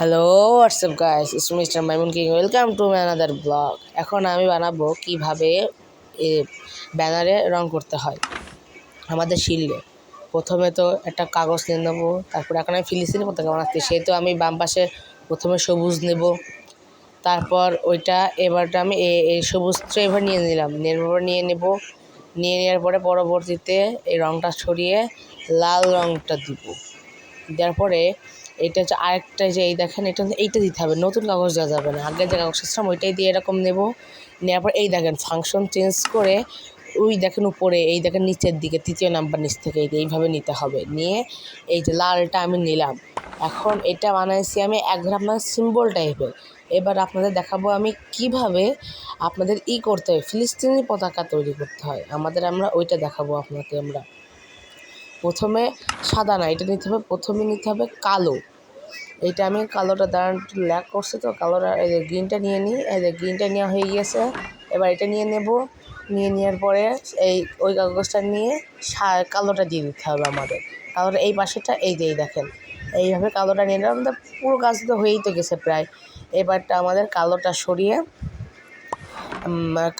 Hello WhatsApp guys is mister Maimun king welcome to another blog এখন আমি বানাবো কীভাবে ব্যানারে রং করতে হয় আমাদের শিল্ডে। প্রথমে তো একটা কাগজ নিয়ে নেব, তারপরে এখন আমি ফিলিস্তিনি পতাকা বানাচ্ছি। সেহেতু আমি বাম পাশে প্রথমে সবুজ নেব, তারপর ওইটা এবারটা আমি এই সবুজটা এবার নিয়ে নিলাম। নেবার নিয়ে নেব, নিয়ে নেওয়ার পরে পরবর্তীতে এই রংটা ছড়িয়ে লাল রংটা দিব। দেওয়ার পরে এটা হচ্ছে আরেকটা যে এই দেখেন, এটা এইটা দিতে হবে, নতুন কাগজ দেওয়া যাবে না। আগে যে কাগজ ছিলাম, ওইটাই দিয়ে এরকম নেব। নেওয়ার পর এই দেখেন ফাংশন চেঞ্জ করে ওই দেখেন উপরে, এই দেখেন নিচের দিকে, তৃতীয় নাম্বার নিচ থেকে, এই- এইভাবে নিতে হবে। নিয়ে এই যে লালটা আমি নিলাম। এখন এটা বানাইছি আমি এক আপনার সিম্বল টাইপের এবার আপনাদের দেখাবো আমি কীভাবে আপনাদের ই করতে হয়। ফিলিস্তিনি পতাকা তৈরি করতে হয়। আমাদের আমরা ওইটা দেখাবো আপনাকে আমরা। প্রথমে সাদা না, এটা নিতে হবে, প্রথমে নিতে হবে কালো। এইটা আমি কালোটা দাঁড়ান ল্যাক করছে তো, কালোটা, এই যে গ্রিনটা নিয়ে নিই, এই যে গ্রিনটা নেওয়া হয়ে গিয়েছে। এবার এটা নিয়ে নেব, নিয়ে নেওয়ার পরে এই ওই কাগজটা নিয়ে কালোটা দিয়ে দিতে হবে আমাদের। কালোটা এই পাশেটা এই এই দেখেন, এইভাবে কালোটা নিয়ে নিলাম, তো পুরো কাজ তো হয়েই তো গেছে প্রায়। এবারটা আমাদের কালোটা সরিয়ে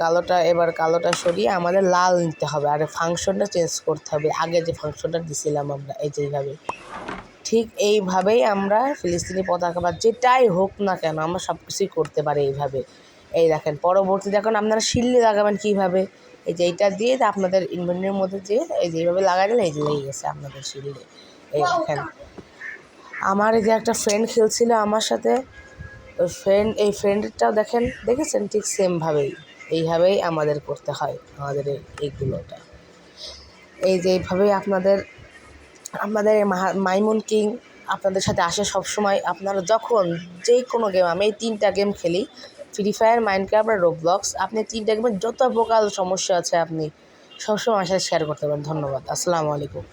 কালোটা, এবার কালোটা সরিয়ে আমাদের লাল নিতে হবে। আর ফাংশনটা চেঞ্জ করতে হবে। আগে যে ফাংশনটা দিছিলাম আমরা, এই যে এইভাবে। ঠিক এইভাবেই আমরা ফিলিস্তিনি পতাকা বা যেটাই হোক না কেন, আমরা সব কিছুই করতে পারি এইভাবে। এই দেখেন, পরবর্তী দেখুন আপনারা শিল্লে লাগাবেন কীভাবে? এই যে এইটা দিয়ে আপনাদের ইনভেন্টরির মধ্যে দিয়ে এই যে এইভাবে লাগাই দিলে এই যে লেগে গেছে আপনাদের শিল্ডে এই দেখেন, আমার এই যে একটা ফ্রেন্ড খেলছিল আমার সাথে ফ্রেন্ড এই ফ্রেন্ডটাও দেখেন, দেখেছেন? ঠিক সেমভাবেই এইভাবেই আমাদের করতে হয়, আমাদের এই এইগুলোটা এই যে এইভাবেই আপনাদের আপনাদের মাইমুন কিং আপনাদের সাথে আসে সব সময় আপনারা যখন যে কোনো গেম আমি এই তিনটা গেম খেলি। ফ্রি ফায়ার মাইনক্রাফট আর রোবলক্স আপনি তিনটা গেমের যত প্রকার সমস্যা আছে আপনি সবসময় আমার সাথে শেয়ার করতে পারেন। ধন্যবাদ। আসসালামু আলাইকুম।